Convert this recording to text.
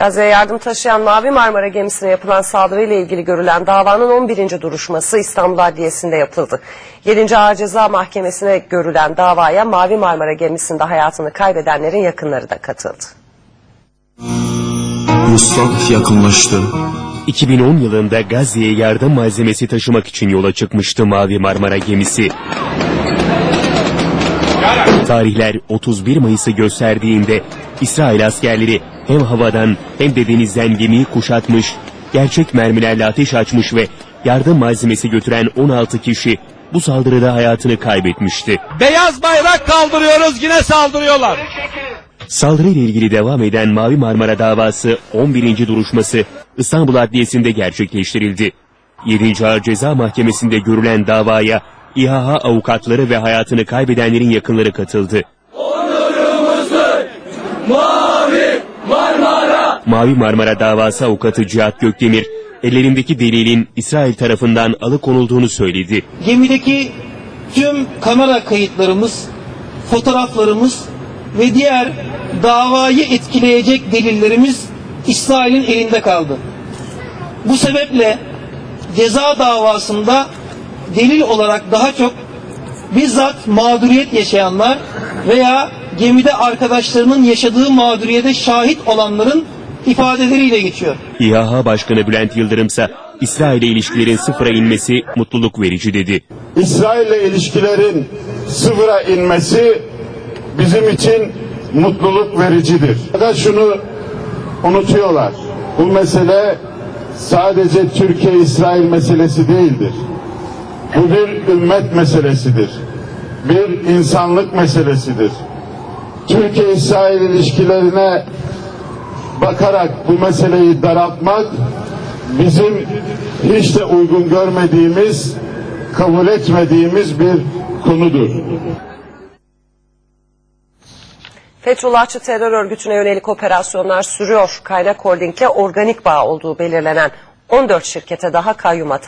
Gazze'ye yardım taşıyan Mavi Marmara gemisine yapılan saldırıyla ilgili görülen davanın 11. duruşması İstanbul Adliyesi'nde yapıldı. 7. Ağır Ceza Mahkemesi'ne görülen davaya Mavi Marmara gemisinde hayatını kaybedenlerin yakınları da katıldı. Vuslat yakınlaştı. 2010 yılında Gazze'ye yardım malzemesi taşımak için yola çıkmıştı Mavi Marmara gemisi. Tarihler 31 Mayıs'ı gösterdiğinde İsrail askerleri hem havadan hem de denizden gemiyi kuşatmış, gerçek mermilerle ateş açmış ve yardım malzemesi götüren 16 kişi bu saldırıda hayatını kaybetmişti. Beyaz bayrak kaldırıyoruz yine saldırıyorlar. Saldırıyla ilgili devam eden Mavi Marmara davası 11. duruşması İstanbul Adliyesi'nde gerçekleştirildi. 7. Ağır Ceza Mahkemesi'nde görülen davaya İHA avukatları ve hayatını kaybedenlerin yakınları katıldı. Mavi Marmara davası avukatı Cihat Gökdemir, ellerindeki delilin İsrail tarafından alıkonulduğunu söyledi. gemideki tüm kamera kayıtlarımız, fotoğraflarımız ve diğer davayı etkileyecek delillerimiz İsrail'in elinde kaldı. Bu sebeple ceza davasında delil olarak daha çok bizzat mağduriyet yaşayanlar veya gemide arkadaşlarının yaşadığı mağduriyete şahit olanların ifadeleriyle geçiyor. İHA Başkanı Bülent Yıldırım ise İsrail'e ilişkilerin sıfıra inmesi mutluluk verici dedi. İsrail'le ilişkilerin sıfıra inmesi bizim için mutluluk vericidir. Fakat şunu unutuyorlar. Bu mesele sadece Türkiye-İsrail meselesi değildir. Bu bir ümmet meselesidir. Bir insanlık meselesidir. Türkiye-İsrail ilişkilerine bakarak bu meseleyi daraltmak bizim hiç de uygun görmediğimiz, kabul etmediğimiz bir konudur. Fethullahçı terör örgütüne yönelik operasyonlar sürüyor. Kaynak Holding'le organik bağ olduğu belirlenen 14 şirkete daha kayyum atandı.